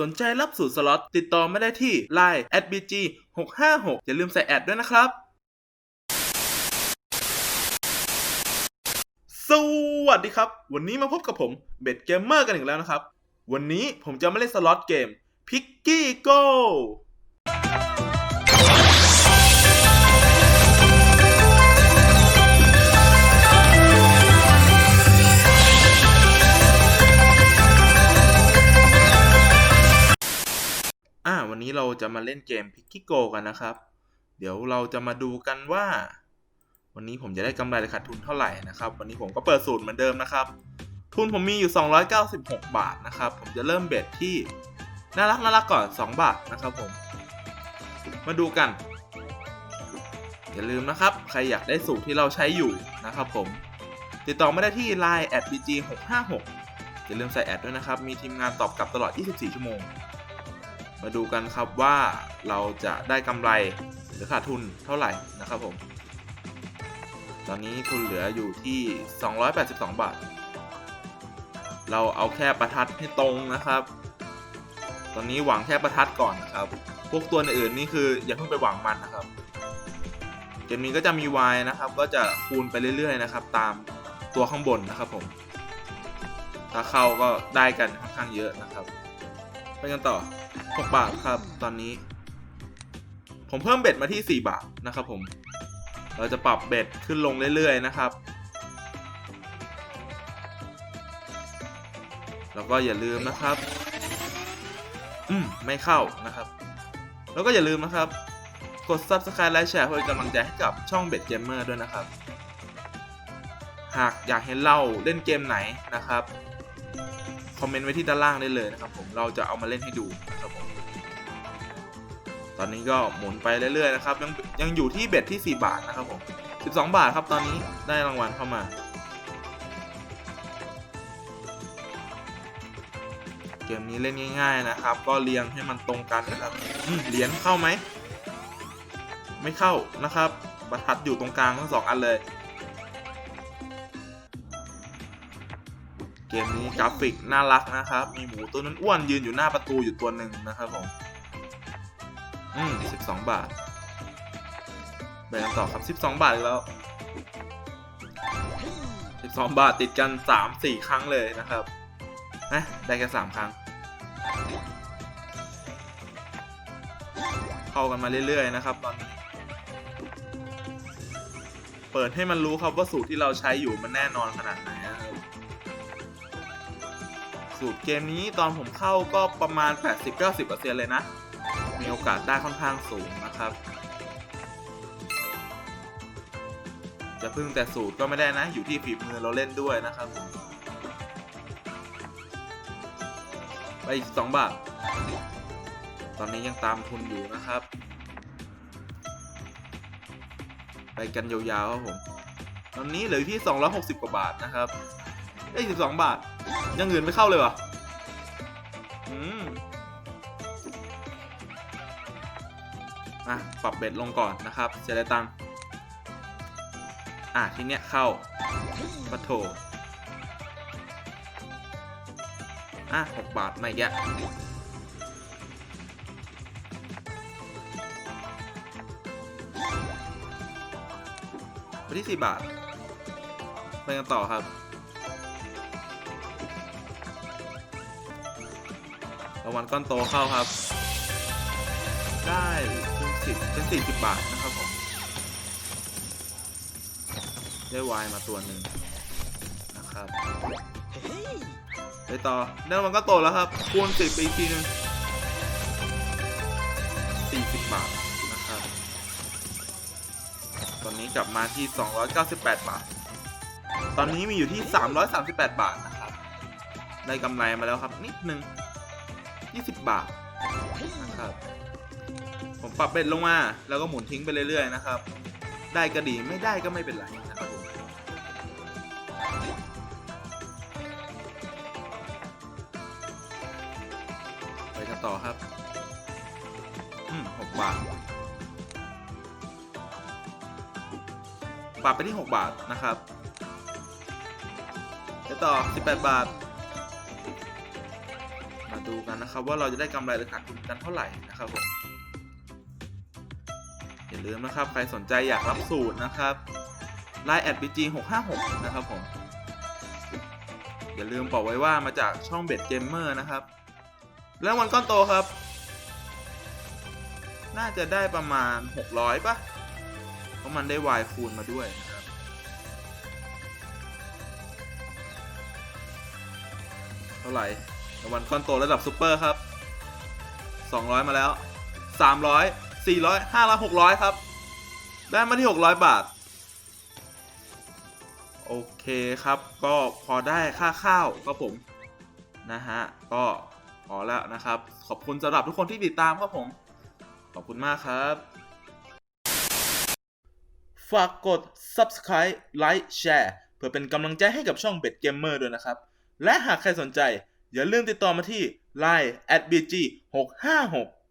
สนใจรับสูตรสล็อตติดต่อไม่ได้ที่ Line @bg 656อย่าลืมใส่แอดด้วยนะครับ สวัสดีครับ วันนี้มาพบกับผมเบดเกมเมอร์กันอีกแล้วนะครับ วันนี้ผมจะมาเล่นสล็อตเกมพิกกี้โก นนี้เราจะมาเล่นเกม Picky Go กันนะครับ เดี๋ยวเราจะมาดูกันว่า วันนี้ผมจะได้กำไรหรือขาดทุนเท่าไหร่นะครับ วันนี้ผมก็เปิดสูตรเหมือนเดิมนะครับ ทุนผมมีอยู่ 296 บาทนะครับ ผมจะเริ่มเบ็ดที่น่ารักน่ารักก่อน 2 บาทนะครับผม มาดูกัน อย่าลืมนะครับ ใครอยากได้สูตรที่เราใช้อยู่นะครับผม ติดต่อมาได้ที่ Line @bg 656อย่าลืมใส่แอดด้วยนะครับ มีทีมงานตอบกลับตลอด 24 ชั่วโมง มาดูกันครับว่าเราจะได้กำไรหรือขาดทุนเท่าไหร่นะครับผม ตอนนี้ทุนเหลืออยู่ที่ 282 บาท เราเอาแค่ประทัดให้ตรงนะครับ ตอนนี้หวังแค่ประทัดก่อนนะครับ พวกตัวอื่นนี่คืออย่าเพิ่งไปหวังมันนะครับ เกมนี้ก็จะมี Y นะครับ ก็จะคูณไปเรื่อยๆนะครับ ตามตัวข้างบนนะครับผม ถ้าเข้าก็ได้กันค่อนข้างเยอะนะครับ ไปกันต่อ 6 บาทครับตอนนี้ ผมเพิ่มเบ็ดมาที่ 4 บาทนะครับผม เราจะปรับเบ็ดขึ้นลงเรื่อยๆนะครับ แล้วก็อย่าลืมนะครับ อืมไม่เข้านะครับ แล้วก็อย่าลืมนะครับ กด subscribe และแชร์เพื่อเป็นกำลังใจให้กับช่องเบ็ดเกมเมอร์ด้วยนะครับ หากอยากเห็นเราเล่นเกมไหนนะครับ คอมเมนต์ไว้ที่ด้านล่างได้เลยนะครับผมเราจะเอามาเล่นให้ดูนะครับผมตอนนี้ก็หมุนไปเรื่อยๆนะครับยังยังอยู่ที่เบ็ดที่ 4 บาทนะครับผม12 บาทครับตอนนี้ได้รางวัลเข้ามาเกมนี้เล่นง่าย ๆนะครับ ก็เรียงให้มันตรงกันนะครับเหรียญเข้าไหม ไม่เข้านะครับประทัดอยู่ตรงกลางทั้งสองอันเลย เกมนี้กราฟิกน่ารักนะครับ มีหมูตัวนั้นอ้วนยืนอยู่หน้าประตูอยู่ตัวหนึ่งนะครับผม อืมสิบสองบาทไปกันต่อครับสิบสองบาทอีกแล้วสิบสองบาทติดกันสามสี่ครั้งเลยนะครับนะได้แค่สามครั้ง เข้ากันมาเรื่อยๆนะครับตอนนี้เปิดให้มันรู้ครับว่าสูตรที่เราใช้อยู่มันแน่นอนขนาดไหน สูตรเกมนี้ตอนผมเข้าก็ประมาณ 80-90%เลยนะ มีโอกาสได้ค่อนข้างสูงนะครับ จะพึ่งแต่สูตรก็ไม่ได้นะ อยู่ที่ฝีมือเราเล่นด้วยนะครับ ไปอีก2บาท ตอนนี้ยังตามทุนอยู่นะครับ ไปกันยาวๆครับผม ตอนนี้เหลือที่ 260 กว่าบาทนะครับ เอ้ย12บาท ยังอื่นไม่เข้าเลยวะอืมอะปรับเบ็ดลงก่อนนะครับเสียดายตังค์อะทีเนี้ยเข้าปะโถอะ6บาทไม่แกะไปที่บาท ไปกันต่อครับ รางวัลก้อนโตเข้าครับ ได้คูณสิบเป็นสี่สิบบาทนะครับผมได้วายมาตัวหนึ่งนะครับไปต่อได้รางวัลก้อนโตแล้วครับคูณสิบไปอีกทีหนึงสี่สิบบาทนะครับ ตอนนี้กลับมาที่ 298 บาท ตอนนี้มีอยู่ที่ 338 บาทนะครับ ได้กำไรมาแล้วครับนิดนึง 20 บาทนะครับ ผมปรับเบ็ดลงมา แล้วก็หมุนทิ้งไปเรื่อยๆนะครับ ได้ก็ดีไม่ได้ก็ไม่เป็นไรนะครับผมไปกันต่อครับ อืม6บาทปรับไปที่ 6 บาทนะครับไปต่อ 18 บาท มาดูกันนะครับว่าเราจะได้กำไรหรือขาดทุนกันเท่าไหร่นะครับผมอย่าลืมนะครับ ใครสนใจอยากรับสูตรนะครับ Line แอด BG 656นะครับผม อย่าลืมบอกไว้ว่ามาจากช่องเบ็ดเกมเมอร์นะครับ แล้ววันก้อนโตครับ น่าจะได้ประมาณ 600ปะเพราะมันได้วายคูณมาด้วยนะครับเท่าไหร่ รางวัลก้อนโตระดับซูเปอร์ครับ 200 มาแล้ว 300 400 500 600 ครับ ได้มาที่ 600 บาท โอเคครับ ก็พอได้ค่าข้าวครับผม นะฮะ ก็พอแล้วนะครับ ขอบคุณสำหรับทุกคนที่ติดตามครับผม ขอบคุณมากครับ ฝากกด subscribe like share เพื่อเป็นกำลังใจให้กับช่องเบ็ดเกมเมอร์ด้วยนะครับ และหากใครสนใจ อย่าลืมติดต่อมาที่ line at bg 656